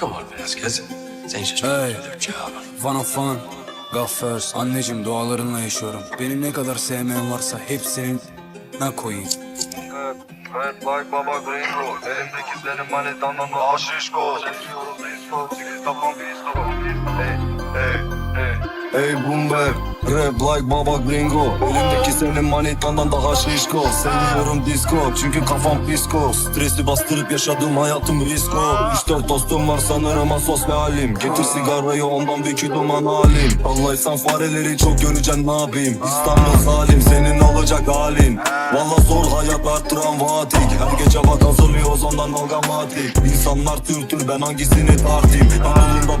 Come on Vasquez. Sen hiç Hey. job. One of. God first. Anneciğim dualarınla yaşıyorum. Beni ne kadar sevmeyen varsa hepsinin ne koyayım. Red like baba gringo Elimdeki senin manitandan da aşişko Seviyorum disco Kafam disco Hey hey boom bap Rap like baba gringo. Elimdeki senin manitandan daha şişko. Seviyorum disco çünkü kafam psiko Stresi bastırıp yaşadığım hayatım risko 3-4 dostum var sanırım asos ve halim. Getir sigarayı ondan bir iki duman halim Allah'ysan fareleri çok göreceksin ne yapayım? İstanbul zalim senin olacak halin. Valla zor hayat var travmatik Her gece bak hazırlıyoruz ondan dalgamatik İnsanlar tür tür ben hangisini tartayım? Anadolu'da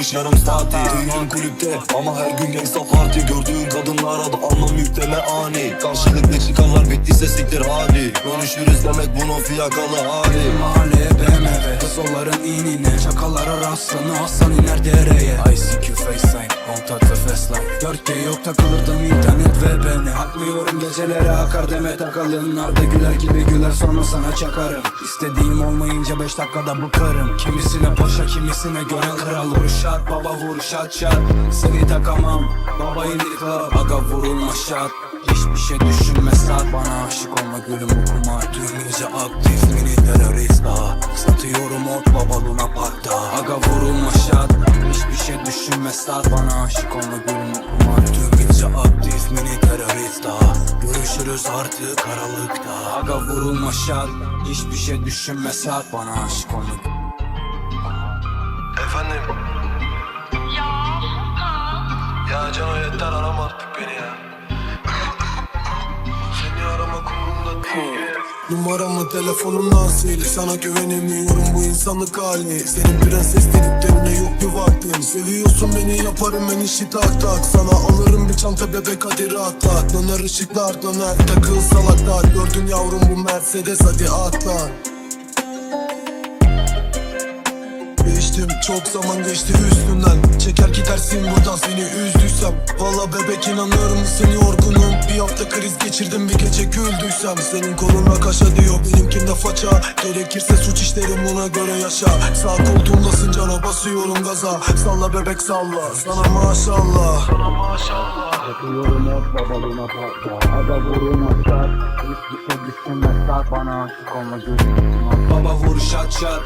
500 lira olmuş yarım saati. Düğün kulüpte ama her gün gangsta parti. Gördüğün kadınlara da almam yükleme ani. Karşılıklı çıkarlar bittiyse siktir hadi Görüşürüz demek bunun fiyakalı hali. Mahalleye BMW Kızolların inine. Çakalara rastlanı Hasan iner dereye. ICQ FaceTime Kontaktı Fastlife 4G yok takılırdım internet ve beni Akmıyorum gecelere akar deme takalın Arda güler gibi güler sonra sana çakarım. İstediğim olmayınca 5 dakikada bıkarım Kimisine paşa kimisine göre kral Vuruşat baba vuruşat şat Seni takamam baba indir Aga vurulma şat Hiçbir şey düşünme saat bana aşık olma gülüm bu kumar gece aktif mini terörist ah Satıyorum ot baba Luna Park'ta. Aga vurulma şat Hiçbir şey düşünme saat bana aşık olma gülüm bu kumar gece aktif mini terörist ah Görüşürüz artık aralıkta. Aga vurulma şat Hiçbir şey düşünme saat bana aşık olma yeter arama artık beni ya. Seni aramak umurumda değil Numaramı telefonumdan sil Sana güvenemiyorum bu insanlık hali Senin prenses dediklerine yok bir vaktim Seviyorsun beni yaparım ben işi tak tak. Sana alırım bir çanta bebek hadi rahatlat Döner ışıklar döner takıl salaklar. Gördün yavrum bu Mercedes hadi atlan Geçtim çok zaman geçti üstünden. Çeker gidersin buradan seni üzdüysem. Valla bebek inanır mısın? Yorgunum. Bir hafta kriz geçirdim bir gece güldüysem. Senin koluna kaşa diyor benimkinde faça. Gerekirse suç işlerim ona göre yaşa. Sağ koltuğumdasın cana basıyorum gaza. Salla bebek salla. Sana maşallah. Satıyorum ot baba Luna Park'ta Aga vurulma şat Hiçbir şey düşünme saat bana aşık olma kumar Baba vur şat şat